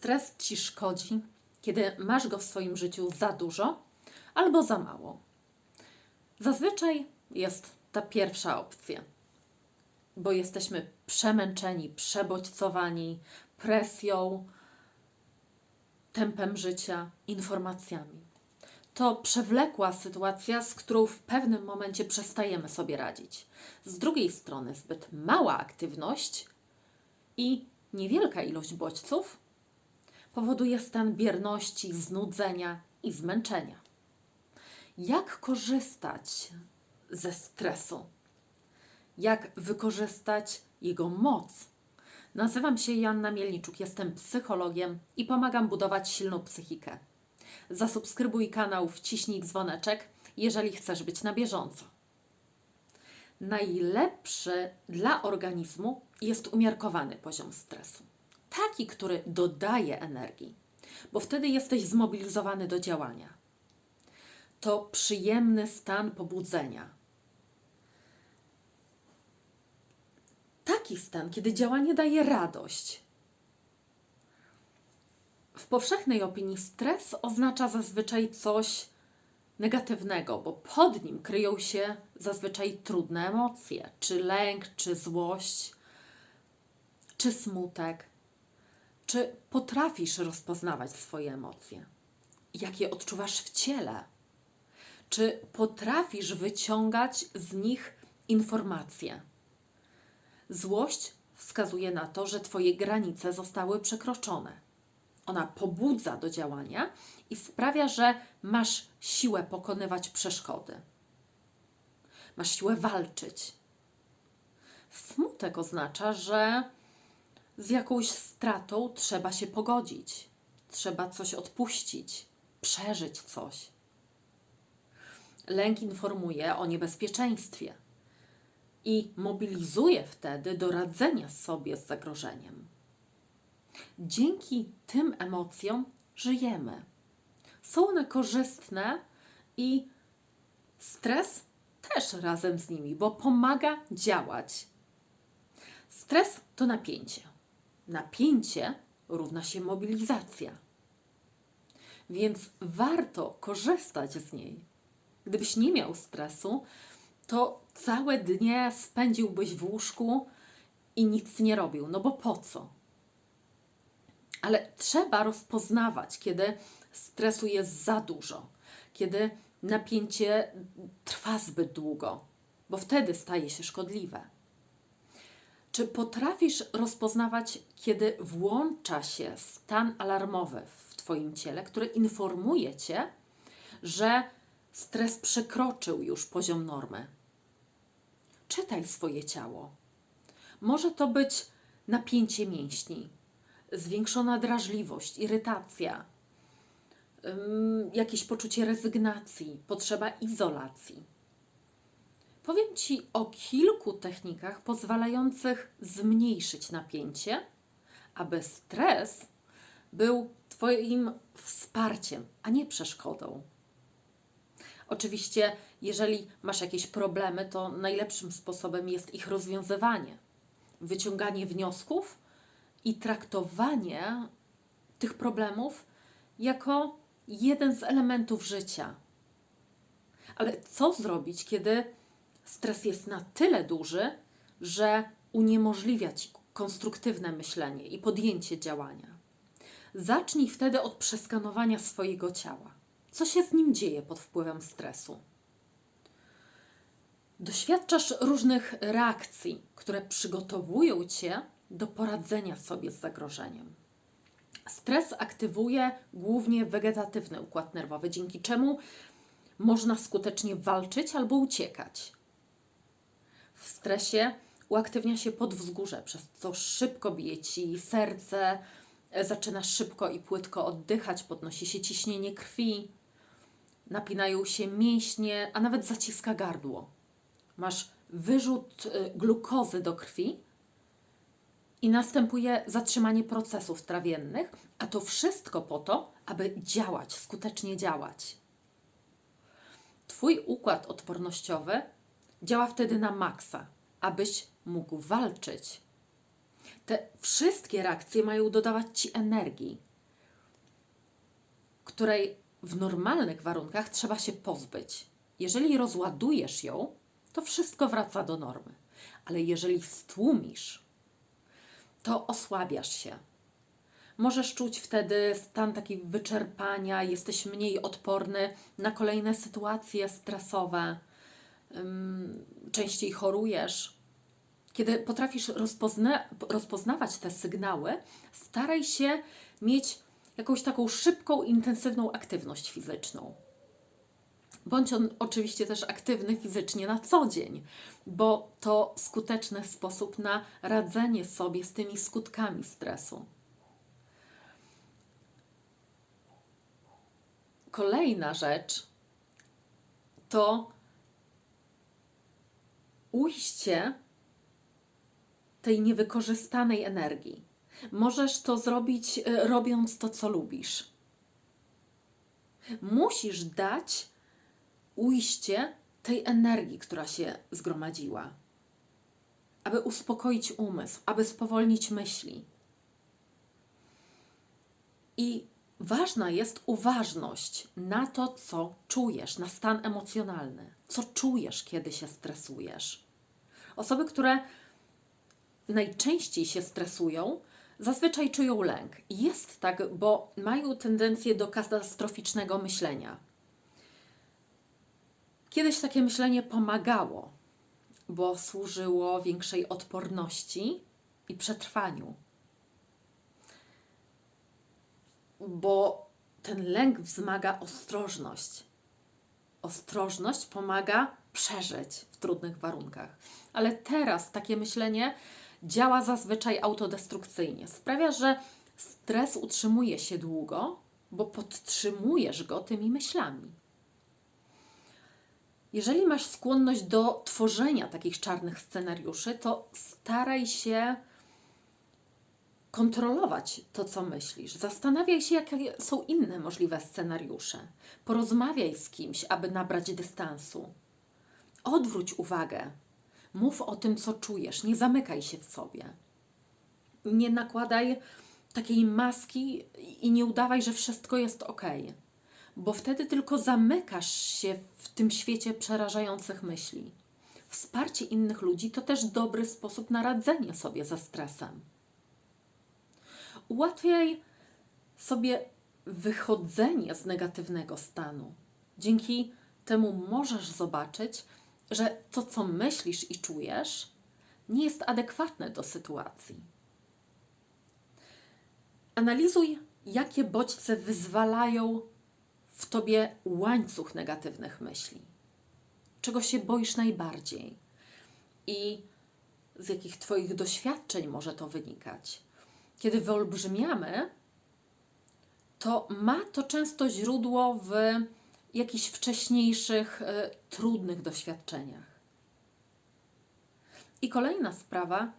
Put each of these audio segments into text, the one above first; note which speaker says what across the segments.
Speaker 1: stres ci szkodzi, kiedy masz go w swoim życiu za dużo albo za mało? Zazwyczaj jest ta pierwsza opcja, bo jesteśmy przemęczeni, przebodźcowani presją, tempem życia, informacjami. To przewlekła sytuacja, z którą w pewnym momencie przestajemy sobie radzić. Z drugiej strony, zbyt mała aktywność i niewielka ilość bodźców powoduje stan bierności, znudzenia i zmęczenia. Jak korzystać ze stresu? Jak wykorzystać jego moc? Nazywam się Joanna Mielniczuk, jestem psychologiem i pomagam budować silną psychikę. Zasubskrybuj kanał, wciśnij dzwoneczek, jeżeli chcesz być na bieżąco. Najlepszy dla organizmu jest umiarkowany poziom stresu. Taki, który dodaje energii, bo wtedy jesteś zmobilizowany do działania. To przyjemny stan pobudzenia. Taki stan, kiedy działanie daje radość. W powszechnej opinii stres oznacza zazwyczaj coś negatywnego, bo pod nim kryją się zazwyczaj trudne emocje, czy lęk, czy złość, czy smutek. Czy potrafisz rozpoznawać swoje emocje? Jakie odczuwasz w ciele? Czy potrafisz wyciągać z nich informacje? Złość wskazuje na to, że Twoje granice zostały przekroczone. Ona pobudza do działania i sprawia, że masz siłę pokonywać przeszkody. Masz siłę walczyć. Smutek oznacza, że z jakąś stratą trzeba się pogodzić, trzeba coś odpuścić, przeżyć coś. Lęk informuje o niebezpieczeństwie i mobilizuje wtedy do radzenia sobie z zagrożeniem. Dzięki tym emocjom żyjemy. Są one korzystne i stres też razem z nimi, bo pomaga działać. Stres to napięcie. Napięcie równa się mobilizacja. Więc warto korzystać z niej. Gdybyś nie miał stresu, to całe dnie spędziłbyś w łóżku i nic nie robił. No bo po co? Ale trzeba rozpoznawać, kiedy stresu jest za dużo, kiedy napięcie trwa zbyt długo, bo wtedy staje się szkodliwe. Czy potrafisz rozpoznawać, kiedy włącza się stan alarmowy w Twoim ciele, który informuje Cię, że stres przekroczył już poziom normy? Czytaj swoje ciało. Może to być napięcie mięśni, zwiększona drażliwość, irytacja, jakieś poczucie rezygnacji, potrzeba izolacji. Powiem Ci o kilku technikach pozwalających zmniejszyć napięcie, aby stres był Twoim wsparciem, a nie przeszkodą. Oczywiście, jeżeli masz jakieś problemy, to najlepszym sposobem jest ich rozwiązywanie, wyciąganie wniosków i traktowanie tych problemów jako jeden z elementów życia. Ale co zrobić, kiedy stres jest na tyle duży, że uniemożliwia ci konstruktywne myślenie i podjęcie działania? Zacznij wtedy od przeskanowania swojego ciała. Co się z nim dzieje pod wpływem stresu? Doświadczasz różnych reakcji, które przygotowują cię do poradzenia sobie z zagrożeniem. Stres aktywuje głównie wegetatywny układ nerwowy, dzięki czemu można skutecznie walczyć albo uciekać. W stresie uaktywnia się podwzgórze, przez co szybko bije ci serce, zaczynasz szybko i płytko oddychać, podnosi się ciśnienie krwi, napinają się mięśnie, a nawet zaciska gardło. Masz wyrzut y, glukozy do krwi i następuje zatrzymanie procesów trawiennych, a to wszystko po to, aby działać, skutecznie działać. Twój układ odpornościowy działa wtedy na maksa, abyś mógł walczyć. Te wszystkie reakcje mają dodawać ci energii, której w normalnych warunkach trzeba się pozbyć. Jeżeli rozładujesz ją, to wszystko wraca do normy. Ale jeżeli stłumisz, to osłabiasz się. Możesz czuć wtedy stan takiego wyczerpania, jesteś mniej odporny na kolejne sytuacje stresowe, częściej chorujesz. Kiedy potrafisz rozpozna- rozpoznawać te sygnały, staraj się mieć jakąś taką szybką, intensywną aktywność fizyczną. Bądź on oczywiście też aktywny fizycznie na co dzień, bo to skuteczny sposób na radzenie sobie z tymi skutkami stresu. Kolejna rzecz to ujście tej niewykorzystanej energii. Możesz to zrobić e, robiąc to, co lubisz. Musisz dać ujście tej energii, która się zgromadziła, aby uspokoić umysł, aby spowolnić myśli. I ważna jest uważność na to, co czujesz, na stan emocjonalny, co czujesz, kiedy się stresujesz. Osoby, które najczęściej się stresują, zazwyczaj czują lęk. Jest tak, bo mają tendencję do katastroficznego myślenia. Kiedyś takie myślenie pomagało, bo służyło większej odporności i przetrwaniu. Bo ten lęk wzmaga ostrożność. Ostrożność pomaga przeżyć w trudnych warunkach. Ale teraz takie myślenie działa zazwyczaj autodestrukcyjnie. Sprawia, że stres utrzymuje się długo, bo podtrzymujesz go tymi myślami. Jeżeli masz skłonność do tworzenia takich czarnych scenariuszy, to staraj się kontrolować to, co myślisz. Zastanawiaj się, jakie są inne możliwe scenariusze. Porozmawiaj z kimś, aby nabrać dystansu. Odwróć uwagę. Mów o tym, co czujesz. Nie zamykaj się w sobie. Nie nakładaj takiej maski i nie udawaj, że wszystko jest ok, bo wtedy tylko zamykasz się w tym świecie przerażających myśli. Wsparcie innych ludzi to też dobry sposób na radzenie sobie ze stresem. Ułatwiaj sobie wychodzenie z negatywnego stanu. Dzięki temu możesz zobaczyć, że to, co myślisz i czujesz, nie jest adekwatne do sytuacji. Analizuj, jakie bodźce wyzwalają w tobie łańcuch negatywnych myśli. Czego się boisz najbardziej i z jakich twoich doświadczeń może to wynikać. Kiedy wyolbrzymiamy, to ma to często źródło w jakichś wcześniejszych, y, trudnych doświadczeniach. I kolejna sprawa,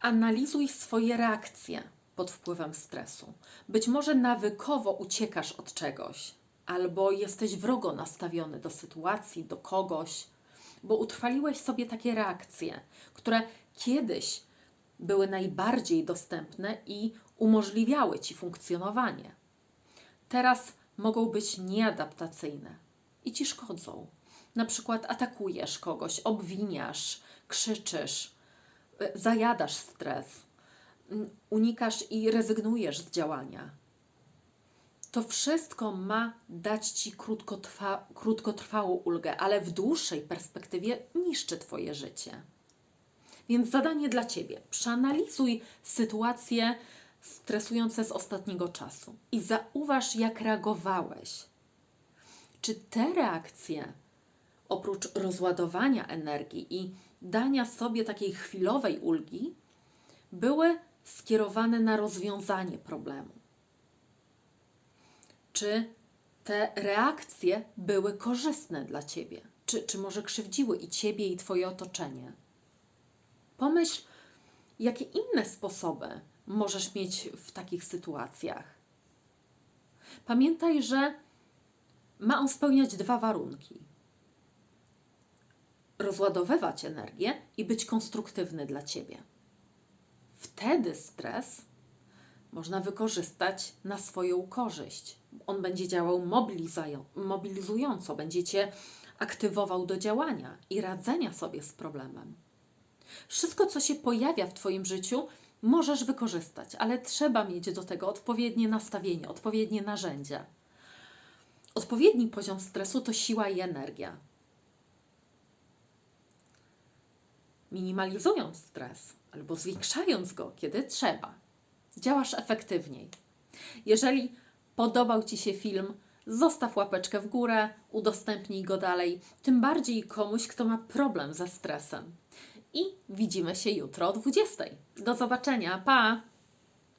Speaker 1: analizuj swoje reakcje pod wpływem stresu. Być może nawykowo uciekasz od czegoś, albo jesteś wrogo nastawiony do sytuacji, do kogoś, bo utrwaliłeś sobie takie reakcje, które kiedyś były najbardziej dostępne i umożliwiały ci funkcjonowanie. Teraz mogą być nieadaptacyjne i ci szkodzą. Na przykład atakujesz kogoś, obwiniasz, krzyczysz, y, zajadasz stres, unikasz i rezygnujesz z działania. To wszystko ma dać ci krótkotrwa, krótkotrwałą ulgę, ale w dłuższej perspektywie niszczy Twoje życie. Więc zadanie dla Ciebie: przeanalizuj sytuacje stresujące z ostatniego czasu i zauważ, jak reagowałeś. Czy te reakcje, oprócz rozładowania energii i dania sobie takiej chwilowej ulgi, były skierowane na rozwiązanie problemu? Czy te reakcje były korzystne dla Ciebie? Czy, czy może krzywdziły i Ciebie, i Twoje otoczenie? Pomyśl, jakie inne sposoby możesz mieć w takich sytuacjach. Pamiętaj, że ma on spełniać dwa warunki: rozładowywać energię i być konstruktywny dla ciebie. Wtedy stres można wykorzystać na swoją korzyść, on będzie działał mobilizująco, będzie cię aktywował do działania i radzenia sobie z problemem. Wszystko, co się pojawia w Twoim życiu, możesz wykorzystać, ale trzeba mieć do tego odpowiednie nastawienie, odpowiednie narzędzia. Odpowiedni poziom stresu to siła i energia. Minimalizując stres albo zwiększając go, kiedy trzeba, działasz efektywniej. Jeżeli podobał Ci się film, zostaw łapeczkę w górę, udostępnij go dalej, tym bardziej komuś, kto ma problem ze stresem. I widzimy się jutro o 20. Do zobaczenia, pa!